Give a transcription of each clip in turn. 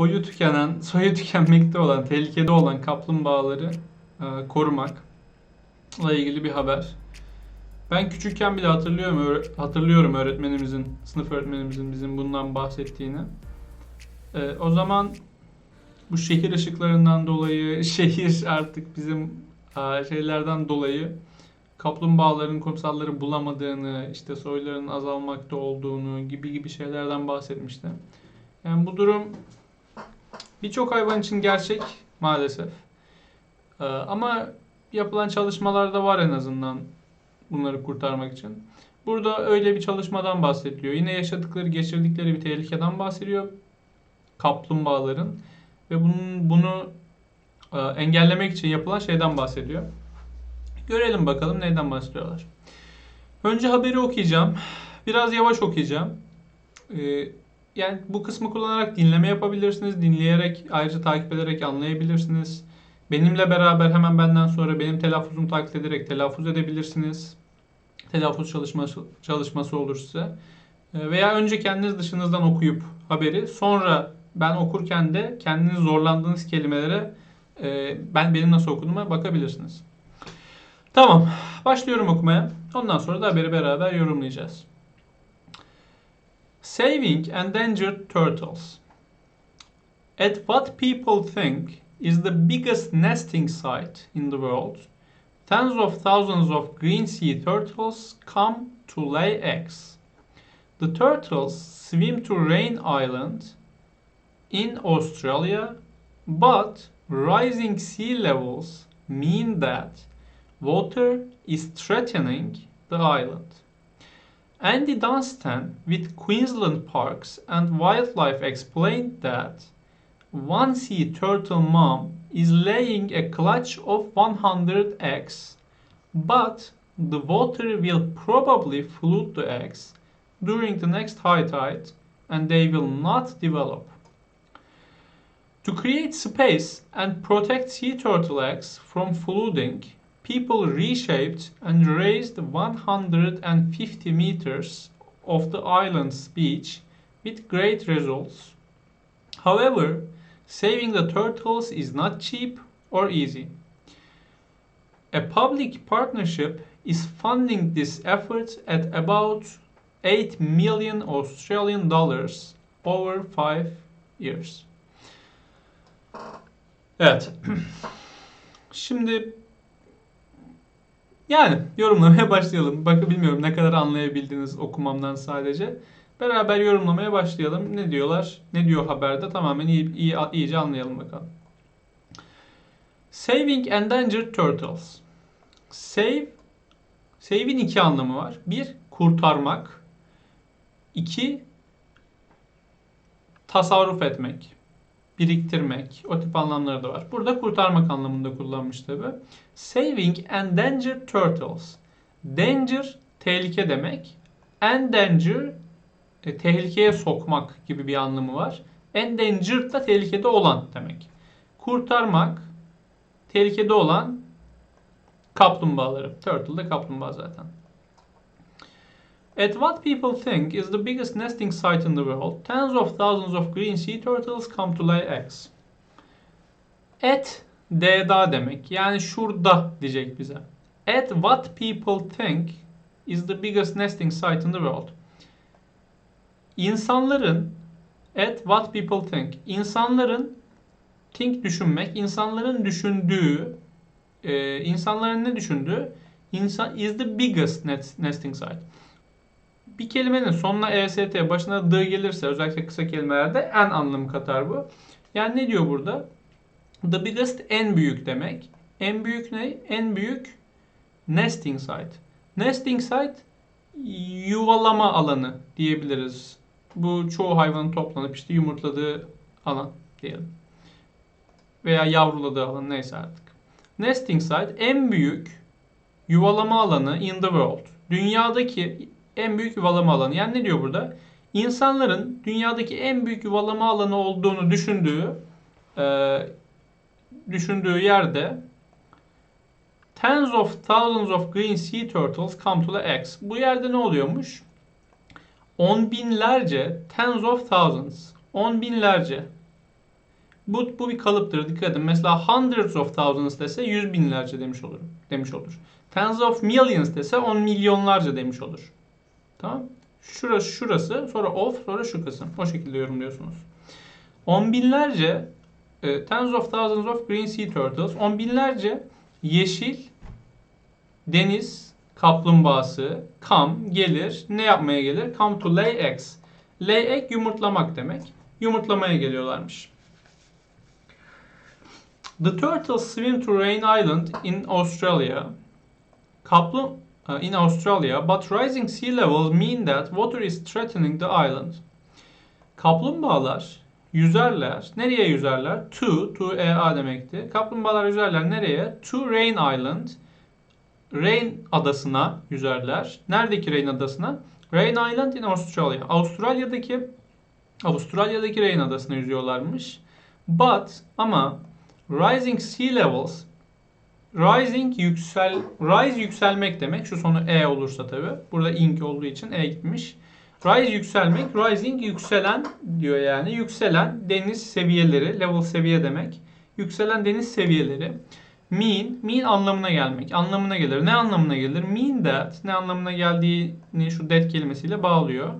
soyu tükenen, soyu tükenmekte olan, tehlikede olan kaplumbağaları e, korumakla ilgili bir haber. Ben küçükken bile hatırlıyorum hatırlıyorum öğretmenimizin, sınıf öğretmenimizin bizim bundan bahsettiğini. E, o zaman bu şehir ışıklarından dolayı, şehir artık bizim e, şeylerden dolayı kaplumbağaların kumsalları bulamadığını, işte soylarının azalmakta olduğunu gibi gibi şeylerden bahsetmişti. Yani bu durum birçok hayvan için gerçek maalesef. Ee, ama yapılan çalışmalarda var en azından bunları kurtarmak için. Burada öyle bir çalışmadan bahsediliyor. Yine yaşadıkları, geçirdikleri bir tehlikeden bahsediyor kaplumbağaların ve bunun bunu e, engellemek için yapılan şeyden bahsediyor. Görelim bakalım neyden bahsediyorlar. Önce haberi okuyacağım. Biraz yavaş okuyacağım. Ee, yani bu kısmı kullanarak dinleme yapabilirsiniz. Dinleyerek, ayrıca takip ederek anlayabilirsiniz. Benimle beraber hemen benden sonra benim telaffuzumu taklit ederek telaffuz edebilirsiniz. Telaffuz çalışması, çalışması olur size. Ee, Veya önce kendiniz dışınızdan okuyup haberi sonra ben okurken de kendiniz zorlandığınız kelimelere e, ben benim nasıl okuduğuma bakabilirsiniz. Tamam. Başlıyorum okumaya. Ondan sonra da haberi beraber yorumlayacağız. Saving endangered turtles. At what people think is the biggest nesting site in the world, tens of thousands of green sea turtles come to lay eggs. The turtles swim to Rain Island in Australia, but rising sea levels mean that water is threatening the island. Andy Dunstan with Queensland Parks and Wildlife explained that one sea turtle mom is laying a clutch of 100 eggs, but the water will probably flood the eggs during the next high tide and they will not develop. To create space and protect sea turtle eggs from flooding, people reshaped and raised 150 meters of the island's beach with great results. However, saving the turtles is not cheap or easy. A public partnership is funding this effort at about 8 million Australian dollars over 5 years. Evet. Şimdi yani yorumlamaya başlayalım. Bakın bilmiyorum ne kadar anlayabildiniz okumamdan sadece. Beraber yorumlamaya başlayalım. Ne diyorlar? Ne diyor haberde? Tamamen iyi, iyi iyice anlayalım bakalım. Saving endangered turtles. Save Save'in iki anlamı var. Bir, kurtarmak. İki, tasarruf etmek, biriktirmek. O tip anlamları da var. Burada kurtarmak anlamında kullanmış tabi. Saving endangered turtles. Danger, tehlike demek. Endanger, e, tehlikeye sokmak gibi bir anlamı var. Endangered da tehlikede olan demek. Kurtarmak, tehlikede olan kaplumbağaları. Turtle da kaplumbağa zaten. At what people think is the biggest nesting site in the world, tens of thousands of green sea turtles come to lay eggs. At D'da demek. Yani şurada diyecek bize. At what people think is the biggest nesting site in the world. İnsanların at what people think. İnsanların think düşünmek, insanların düşündüğü, e, insanların ne düşündüğü insan is the biggest nesting site. Bir kelimenin sonuna est, başına d gelirse özellikle kısa kelimelerde en anlamı katar bu. Yani ne diyor burada? The biggest en büyük demek. En büyük ne? En büyük nesting site. Nesting site yuvalama alanı diyebiliriz. Bu çoğu hayvanın toplanıp işte yumurtladığı alan diyelim. Veya yavruladığı alan neyse artık. Nesting site en büyük yuvalama alanı in the world. Dünyadaki en büyük yuvalama alanı. Yani ne diyor burada? İnsanların dünyadaki en büyük yuvalama alanı olduğunu düşündüğü e, düşündüğü yerde tens of thousands of green sea turtles come to the eggs. Bu yerde ne oluyormuş? On binlerce, tens of thousands, on binlerce Bu, bu bir kalıptır. Dikkat edin. Mesela hundreds of thousands dese yüz binlerce demiş olur. Demiş olur. Tens of millions dese on milyonlarca demiş olur. Tamam. Şurası şurası sonra of sonra şu kısım. O şekilde yorumluyorsunuz. On binlerce e, tens of thousands of green sea turtles. On binlerce yeşil deniz kaplumbağası come gelir. Ne yapmaya gelir? Come to lay eggs. Lay egg yumurtlamak demek. Yumurtlamaya geliyorlarmış. The turtles swim to Rain Island in Australia. Kaplum uh, in Australia, but rising sea levels mean that water is threatening the island. Kaplumbağalar yüzerler. Nereye yüzerler? To, to ea demekti. Kaplumbağalar yüzerler nereye? To Rain Island. Rain adasına yüzerler. Neredeki Rain adasına? Rain Island in Australia. Avustralya'daki Avustralya'daki Rain adasına yüzüyorlarmış. But ama rising sea levels rising yüksel rise yükselmek demek. Şu sonu e olursa tabi. Burada ink olduğu için e gitmiş. Rise yükselmek, rising yükselen diyor yani. Yükselen deniz seviyeleri, level seviye demek. Yükselen deniz seviyeleri. Mean, mean anlamına gelmek. Anlamına gelir. Ne anlamına gelir? Mean that, ne anlamına geldiğini şu that kelimesiyle bağlıyor.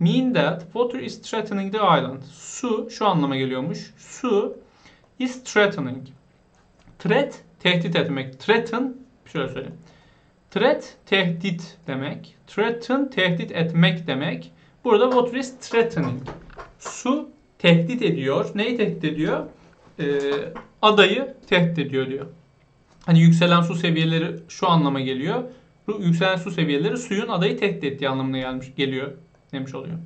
Mean that water is threatening the island. Su şu anlama geliyormuş. Su is threatening. Threat, tehdit etmek. Threaten, şöyle söyleyeyim. Threat, tehdit demek. Threaten, tehdit etmek demek. Burada water is threatening. Su tehdit ediyor. Neyi tehdit ediyor? Ee, adayı tehdit ediyor diyor. Hani yükselen su seviyeleri şu anlama geliyor. Yükselen su seviyeleri suyun adayı tehdit ettiği anlamına gelmiş geliyor demiş oluyor.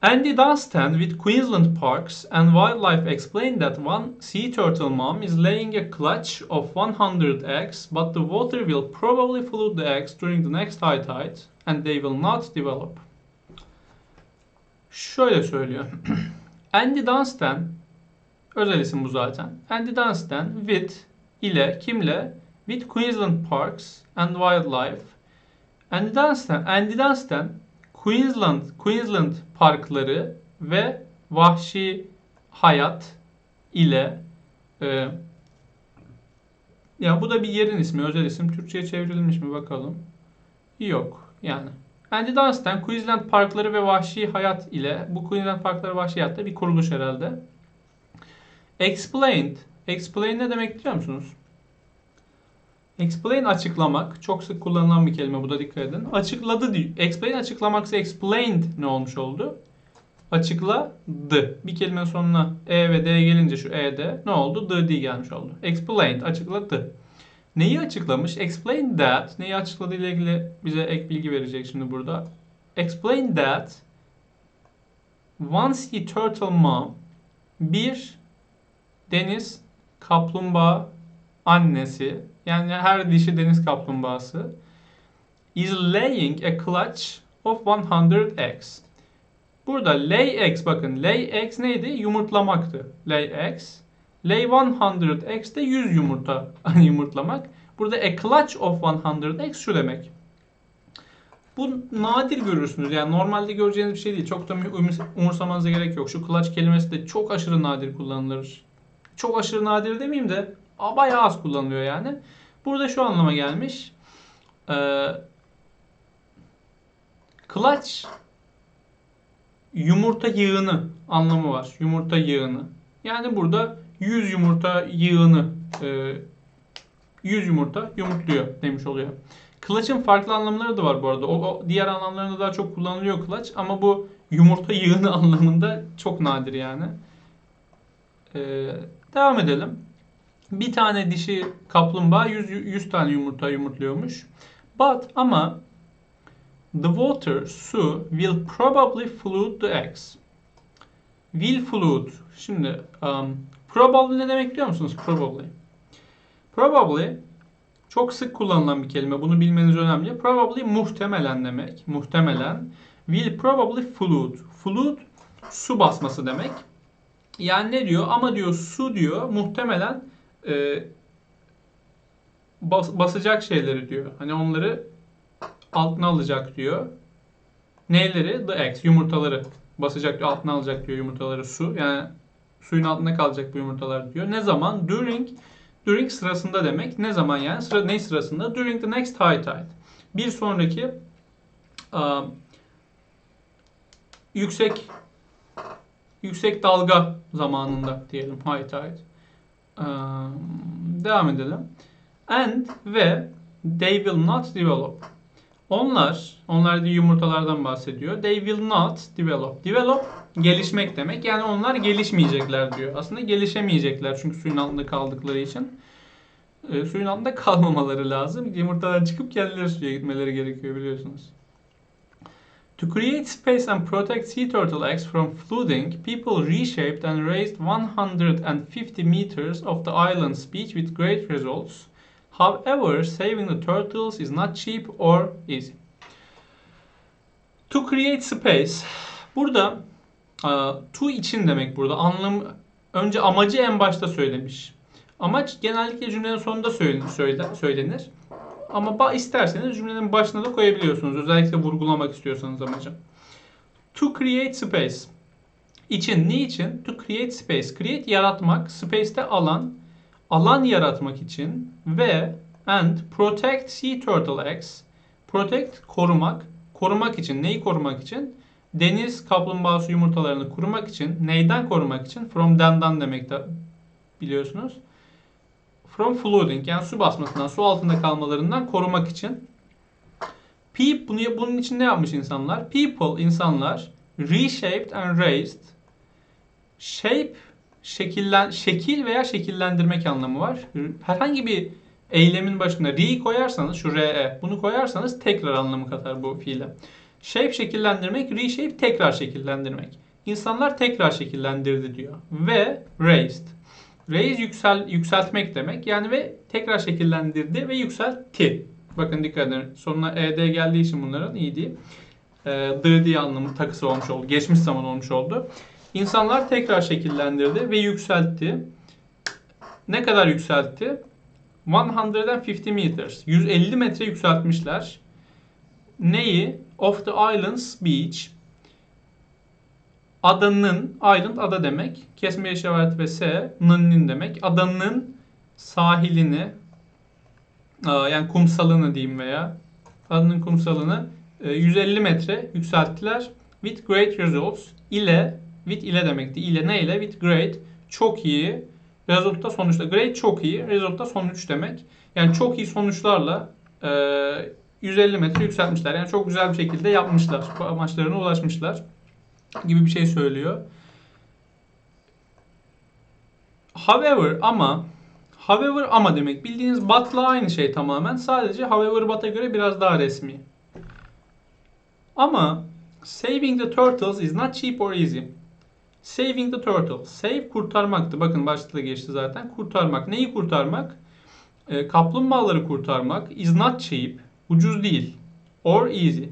Andy Dunstan with Queensland Parks and Wildlife explained that one sea turtle mom is laying a clutch of 100 eggs, but the water will probably flood the eggs during the next high tide and they will not develop. Şöyle söylüyor. Andy Dunstan, özel isim bu zaten. Andy Dunstan with ile kimle? With Queensland Parks and Wildlife. Andy Dunstan, Andy Dunstan Queensland, Queensland parkları ve vahşi hayat ile e, ya bu da bir yerin ismi, özel isim. Türkçe'ye çevrilmiş mi bakalım. Yok yani. Andy Dunstan Queensland parkları ve vahşi hayat ile bu Queensland parkları ve vahşi hayatta bir kuruluş herhalde. Explained. Explain ne demek biliyor musunuz? Explain açıklamak. Çok sık kullanılan bir kelime bu da dikkat edin. Açıkladı diyor. Explain açıklamaksa explained ne olmuş oldu? Açıkladı. Bir kelimenin sonuna e ve d gelince şu e de ne oldu? D, d gelmiş oldu. Explained açıkladı. Neyi açıklamış? Explain that. Neyi açıkladığı ile ilgili bize ek bilgi verecek şimdi burada. Explain that one sea turtle mom bir deniz kaplumbağa annesi yani her dişi deniz kaplumbağası is laying a clutch of 100 eggs. Burada lay eggs bakın lay eggs neydi? Yumurtlamaktı. Lay eggs. Lay 100 eggs de 100 yumurta yumurtlamak. Burada a clutch of 100 eggs şu demek. Bu nadir görürsünüz. Yani normalde göreceğiniz bir şey değil. Çok da umursamanıza gerek yok. Şu clutch kelimesi de çok aşırı nadir kullanılır. Çok aşırı nadir demeyeyim de bayağı az kullanılıyor yani. Burada şu anlama gelmiş. Ee, clutch yumurta yığını anlamı var. Yumurta yığını. Yani burada 100 yumurta yığını e, 100 yumurta yumurtluyor demiş oluyor. Clutch'ın farklı anlamları da var bu arada. O, o diğer anlamlarında daha çok kullanılıyor clutch ama bu yumurta yığını anlamında çok nadir yani. Ee, devam edelim. Bir tane dişi kaplumbağa 100, 100 tane yumurta yumurtluyormuş. But ama the water, su will probably flood the eggs. Will flood. Şimdi um, probably ne demek biliyor musunuz? Probably. Probably çok sık kullanılan bir kelime. Bunu bilmeniz önemli. Probably muhtemelen demek. Muhtemelen. Will probably flood. Flood su basması demek. Yani ne diyor? Ama diyor su diyor muhtemelen e, bas, basacak şeyleri diyor. Hani onları altına alacak diyor. Neyleri? The eggs, yumurtaları basacak diyor, altına alacak diyor yumurtaları su. Yani Suyun altında kalacak bu yumurtalar diyor. Ne zaman? During during sırasında demek. Ne zaman yani? Sıra, ne sırasında? During the next high tide. Bir sonraki aa, yüksek yüksek dalga zamanında diyelim high tide. Aa, devam edelim. And ve they will not develop. Onlar, onlar da yumurtalardan bahsediyor. They will not develop. Develop gelişmek demek. Yani onlar gelişmeyecekler diyor. Aslında gelişemeyecekler çünkü suyun altında kaldıkları için. E, suyun altında kalmamaları lazım. Yumurtadan çıkıp kendileri suya gitmeleri gerekiyor biliyorsunuz. To create space and protect sea turtle eggs from flooding, people reshaped and raised 150 meters of the island's beach with great results. However, saving the turtles is not cheap or easy. To create space. Burada uh, to için demek burada. Anlam önce amacı en başta söylemiş. Amaç genellikle cümlenin sonunda söylenir. söylenir. Ama isterseniz cümlenin başına da koyabiliyorsunuz. Özellikle vurgulamak istiyorsanız amacı. To create space. İçin, niçin? To create space. Create yaratmak, space'te alan, alan yaratmak için ve and protect sea turtle eggs. Protect korumak, korumak için. Neyi korumak için? Deniz kaplumbağası yumurtalarını korumak için. Neyden korumak için? From then'dan demek de biliyorsunuz. From flooding yani su basmasından, su altında kalmalarından korumak için. People, bunu, bunun için ne yapmış insanlar? People, insanlar reshaped and raised. Shape, şekillen, şekil veya şekillendirmek anlamı var. Herhangi bir eylemin başına re koyarsanız, şu re, bunu koyarsanız tekrar anlamı katar bu fiile. Shape şekillendirmek, reshape tekrar şekillendirmek. İnsanlar tekrar şekillendirdi diyor. Ve raised. Raise yüksel, yükseltmek demek. Yani ve tekrar şekillendirdi ve yükseltti. Bakın dikkat edin. Sonuna ed geldiği için bunların iyi değil. E, d diye anlamı takısı olmuş oldu. Geçmiş zaman olmuş oldu. İnsanlar tekrar şekillendirdi ve yükseltti. Ne kadar yükseltti? 150 meters. 150 metre yükseltmişler. Neyi? Of the island's beach. Adanın, island ada demek. Kesme işareti ve s, nın demek. Adanın sahilini, yani kumsalını diyeyim veya adanın kumsalını 150 metre yükselttiler. With great results ile with ile demekti. ile ne ile? With great çok iyi. Result da sonuçta. Great çok iyi. Result da sonuç demek. Yani çok iyi sonuçlarla e, 150 metre yükseltmişler. Yani çok güzel bir şekilde yapmışlar. Amaçlarına ulaşmışlar. Gibi bir şey söylüyor. However ama however ama demek bildiğiniz but'la aynı şey tamamen. Sadece however but'a göre biraz daha resmi. Ama saving the turtles is not cheap or easy. Saving the turtle. Save kurtarmaktı. Bakın başta da geçti zaten. Kurtarmak. Neyi kurtarmak? E, kaplumbağaları kurtarmak is not cheap. Ucuz değil. Or easy.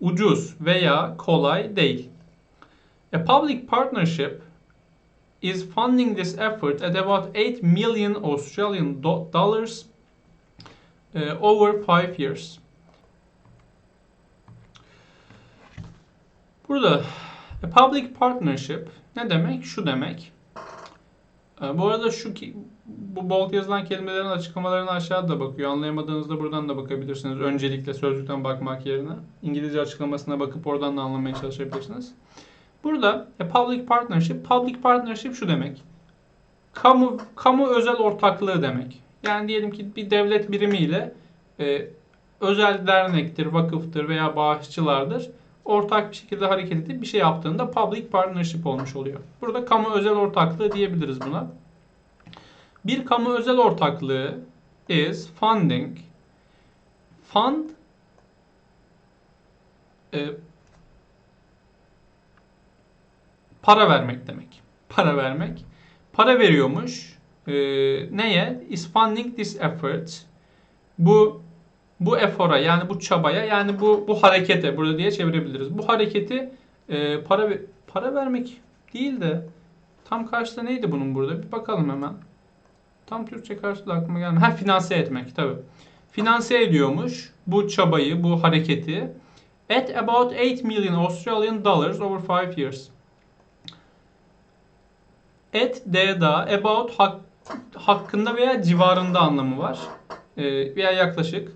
Ucuz veya kolay değil. A public partnership is funding this effort at about 8 million Australian dollars uh, over 5 years. Burada a public partnership ne demek? Şu demek. Ee, bu arada şu ki bu bold yazılan kelimelerin açıklamalarına aşağıda bakıyor. Anlayamadığınızda buradan da bakabilirsiniz. Öncelikle sözlükten bakmak yerine. İngilizce açıklamasına bakıp oradan da anlamaya çalışabilirsiniz. Burada a public partnership, public partnership şu demek. Kamu kamu özel ortaklığı demek. Yani diyelim ki bir devlet birimiyle e, özel dernektir, vakıftır veya bağışçılardır ortak bir şekilde hareket edip bir şey yaptığında public partnership olmuş oluyor. Burada kamu özel ortaklığı diyebiliriz buna. Bir kamu özel ortaklığı is funding fund e, para vermek demek. Para vermek. Para veriyormuş. E, neye? Is funding this effort. Bu bu efora yani bu çabaya yani bu bu harekete burada diye çevirebiliriz. Bu hareketi e, para para vermek değil de tam karşılığı neydi bunun burada? Bir bakalım hemen. Tam Türkçe karşılığı aklıma gelmiyor. Ha finanse etmek tabi. Finanse ediyormuş bu çabayı, bu hareketi. At about 8 million Australian dollars over 5 years. At D'da about hak- hakkında veya civarında anlamı var. Ee, veya yaklaşık.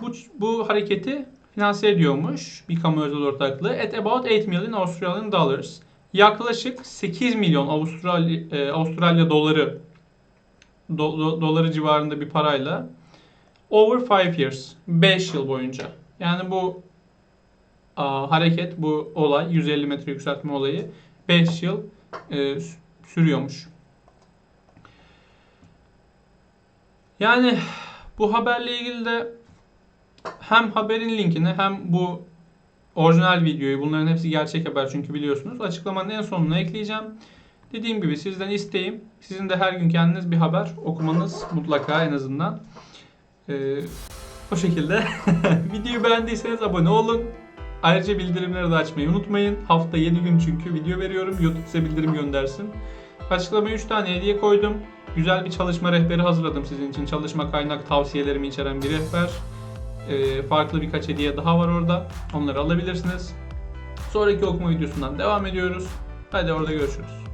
Bu, bu hareketi finanse ediyormuş bir kamu özel ortaklığı. At about 8 million Australian dollars. Yaklaşık 8 milyon Avustralya, e, Avustralya doları do- do- doları civarında bir parayla over 5 years 5 yıl boyunca. Yani bu aa, hareket, bu olay 150 metre yükseltme olayı 5 yıl e, sürüyormuş. Yani bu haberle ilgili de hem haberin linkini hem bu orijinal videoyu bunların hepsi gerçek haber çünkü biliyorsunuz açıklamanın en sonuna ekleyeceğim. Dediğim gibi sizden isteğim sizin de her gün kendiniz bir haber okumanız mutlaka en azından. Ee, o şekilde videoyu beğendiyseniz abone olun. Ayrıca bildirimleri de açmayı unutmayın. Hafta 7 gün çünkü video veriyorum. YouTube size bildirim göndersin. Açıklamaya 3 tane hediye koydum. Güzel bir çalışma rehberi hazırladım sizin için. Çalışma kaynak tavsiyelerimi içeren bir rehber. Ee, farklı birkaç hediye daha var orada. Onları alabilirsiniz. Sonraki okuma videosundan devam ediyoruz. Hadi orada görüşürüz.